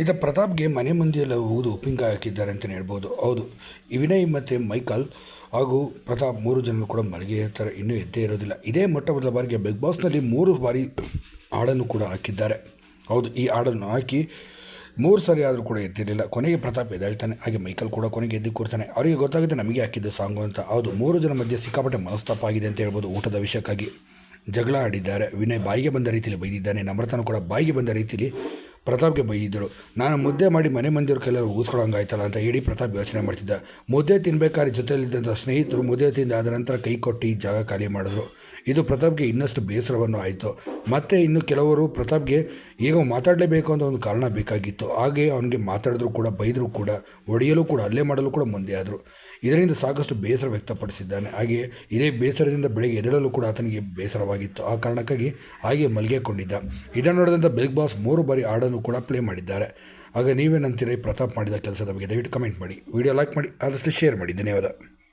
ಇದು ಪ್ರತಾಪ್ಗೆ ಮನೆ ಮುಂದೆಯೆಲ್ಲ ಹೋಗುದು ಉಪ್ಪಿನಕಾಯಿ ಹಾಕಿದ್ದಾರೆ ಅಂತಲೇ ಹೇಳ್ಬೋದು. ಹೌದು, ವಿನಯ್ ಮತ್ತು ಮೈಕಲ್ ಹಾಗೂ ಪ್ರತಾಪ್ ಮೂರು ಜನರು ಕೂಡ ಮಲಗಿ ಇರ್ತಾರೆ ಇನ್ನೂ ಎದ್ದೇ ಇರೋದಿಲ್ಲ. ಇದೇ ಮೊಟ್ಟ ಮೊದಲ ಬಾರಿಗೆ ಬಿಗ್ ಬಾಸ್ನಲ್ಲಿ ಮೂರು ಬಾರಿ ಹಾಡನ್ನು ಕೂಡ ಹಾಕಿದ್ದಾರೆ. ಹೌದು, ಈ ಹಾಡನ್ನು ಹಾಕಿ ಮೂರು ಸಾರಿ ಆದರೂ ಕೂಡ ಎದ್ದಿರಲಿಲ್ಲ. ಕೊನೆಗೆ ಪ್ರತಾಪ್ ಎದ್ದೇಳ್ತಾನೆ, ಹಾಗೆ ಮೈಕಲ್ ಕೂಡ ಕೊನೆಗೆ ಎದ್ದು ಕೂರ್ತಾನೆ. ಅವರಿಗೆ ಗೊತ್ತಾಗುತ್ತೆ ನಮಗೆ ಹಾಕಿದ್ದು ಸಾಂಗು ಅಂತ. ಹೌದು, ಮೂರು ಜನ ಮಧ್ಯೆ ಸಿಕ್ಕಾಪಟ್ಟೆ ಮನಸ್ತಾಪ ಆಗಿದೆ ಅಂತ ಹೇಳ್ಬೋದು ಊಟದ ವಿಷಯಕ್ಕಾಗಿ. ಜಗಳ ಆಡಿದ್ದಾರೆ. ವಿನಯ್ ಬಾಯಿಗೆ ಬಂದ ರೀತಿಯಲ್ಲಿ ಬೈದಿದ್ದಾನೆ. ನಮ್ರತನ ಕೂಡ ಬಾಯಿಗೆ ಬಂದ ರೀತಿಯಲ್ಲಿ ಪ್ರತಾಪ್ಗೆ ಬೈದಿದ್ದರು ನಾನು ಮುದ್ದೆ ಮಾಡಿ ಮನೆ ಮಂದಿರ ಕೆಲವರು ಊಸ್ಕೊಳ್ಳೋಂಗಾಯ್ತಲ್ಲ ಅಂತ ಹೇಳಿ ಪ್ರತಾಪ್ ಯೋಚನೆ ಮಾಡ್ತಿದ್ದ. ಮುದ್ದೆ ತಿನ್ಬೇಕಾದ್ರೆ ಜೊತೆಯಲ್ಲಿದ್ದಂಥ ಸ್ನೇಹಿತರು ಮುದ್ದೆ ತಿಂದ ಆದ ನಂತರ ಕೈ ಕೊಟ್ಟು ಈ ಜಾಗ ಖಾಲಿ ಮಾಡಿದ್ರು. ಇದು ಪ್ರತಾಪ್ಗೆ ಇನ್ನಷ್ಟು ಬೇಸರವನ್ನು ಆಯಿತು. ಮತ್ತು ಇನ್ನು ಕೆಲವರು ಪ್ರತಾಪ್ಗೆ, ಈಗ ಮಾತಾಡಲೇಬೇಕು ಅಂತ ಒಂದು ಕಾರಣ ಬೇಕಾಗಿತ್ತು. ಹಾಗೆ ಅವನಿಗೆ ಮಾತಾಡಿದ್ರು ಕೂಡ, ಬೈದರೂ ಕೂಡ ಒಡೆಯಲು ಕೂಡ ಅಲ್ಲೇ ಮಾಡಲು ಕೂಡ ಮುಂದೆ ಆದರು. ಇದರಿಂದ ಸಾಕಷ್ಟು ಬೇಸರ ವ್ಯಕ್ತಪಡಿಸಿದ್ದಾನೆ. ಹಾಗೆ ಇದೇ ಬೇಸರದಿಂದ ಬೆಳಗ್ಗೆ ಎದಳಲು ಕೂಡ ಆತನಿಗೆ ಬೇಸರವಾಗಿತ್ತು. ಆ ಕಾರಣಕ್ಕಾಗಿ ಹಾಗೆ ಮಲ್ಗೆಕೊಂಡಿದ್ದ. ಇದನ್ನು ನೋಡಿದಂಥ ಬಿಗ್ ಬಾಸ್ ಮೂರು ಬಾರಿ ಹಾಡನ್ನು ಕೂಡ ಪ್ಲೇ ಮಾಡಿದ್ದಾರೆ. ಆಗ ನೀವೇನಂತೀರಿ? ಪ್ರತಾಪ್ ಮಾಡಿದ ಕೆಲಸದ ಬಗ್ಗೆ ದಯವಿಟ್ಟು ಕಮೆಂಟ್ ಮಾಡಿ. ವಿಡಿಯೋ ಲೈಕ್ ಮಾಡಿ, ಆದಷ್ಟು ಶೇರ್ ಮಾಡಿ. ಧನ್ಯವಾದ.